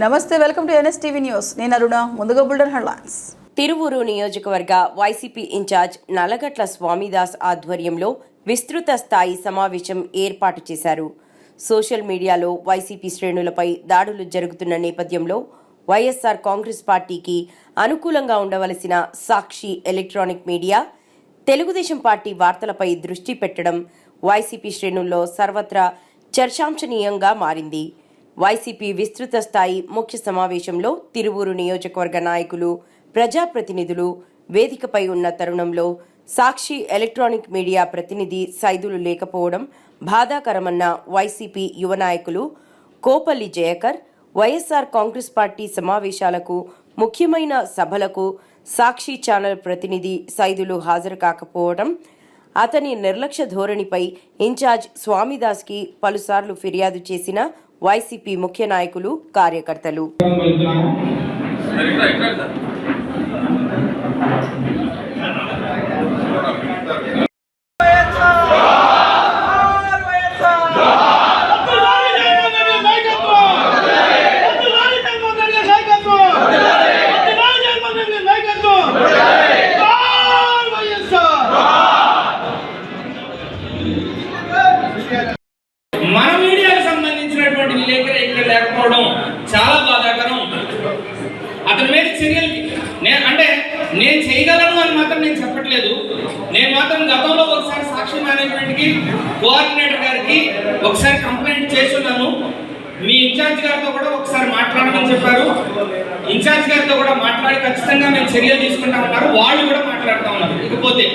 నమస్తే welcome to NSTV news. నేను అరుణ ముందుగా బుల్డన్ హెడ్లైన్స్. తిరువూరు నియోజకవర్గ వైసీపీ ఇన్ఛార్జ్ నలగట్ల స్వామిదాస్ ఆధ్వర్యంలో విస్తృత స్థాయి సమావేశం ఏర్పాటు చేశారు. సోషల్ మీడియాలో వైసీపీ శ్రేణులపై దాడులు జరుగుతున్న నేపథ్యంలో వైఎస్ఆర్ కాంగ్రెస్ పార్టీకి అనుకూలంగా ఉండవలసిన Sakshi electronic media Telugu Desam party వార్తలపై దృష్టి పెట్టడం వైసీపీ శ్రేణుల్లో సర్వత్రా చర్చాంశనీయంగా మారింది. వైసీపీ విస్తృత స్థాయి ముఖ్య సమావేశంలో తిరువూరు నియోజకవర్గ నాయకులు ప్రజాప్రతినిధులు వేదికపై ఉన్న తరుణంలో సాక్షి ఎలక్ట్రానిక్ మీడియా ప్రతినిధి సైదులు లేకపోవడం బాధాకరమన్న వైసీపీ యువ నాయకులు కోపల్లి జయకర్ వైఎస్ఆర్ కాంగ్రెస్ పార్టీ సమావేశాలకు ముఖ్యమైన సభలకు సాక్షి ఛానల్ ప్రతినిధి సైదులు హాజరు కాకపోవడం అతని నిర్లక్ష్య ధోరణిపై ఇన్ఛార్జ్ స్వామిదాస్కి పలుసార్లు ఫిర్యాదు చేసిన వైసీపీ ముఖ్య నాయకులు కార్యకర్తలు. ఉన్నటువంటి విలేకరి ఇక్కడ లేకపోవడం చాలా బాధాకరం. అతని మీద చర్యలు నేను అంటే నేను చేయగలను అని మాత్రం నేను చెప్పట్లేదు. నేను మాత్రం గతంలో ఒకసారి సాక్షి మేనేజ్మెంట్కి కోఆర్డినేటర్ గారికి ఒకసారి కంప్లైంట్ చేస్తున్నాను. మీ ఇన్ఛార్జ్ గారితో కూడా ఒకసారి మాట్లాడమని చెప్పారు. ఇన్ఛార్జ్ గారితో కూడా మాట్లాడి ఖచ్చితంగా మేము చర్యలు తీసుకుంటామన్నారు. వాళ్ళు కూడా మాట్లాడుతూ ఉన్నారు. ఇకపోతే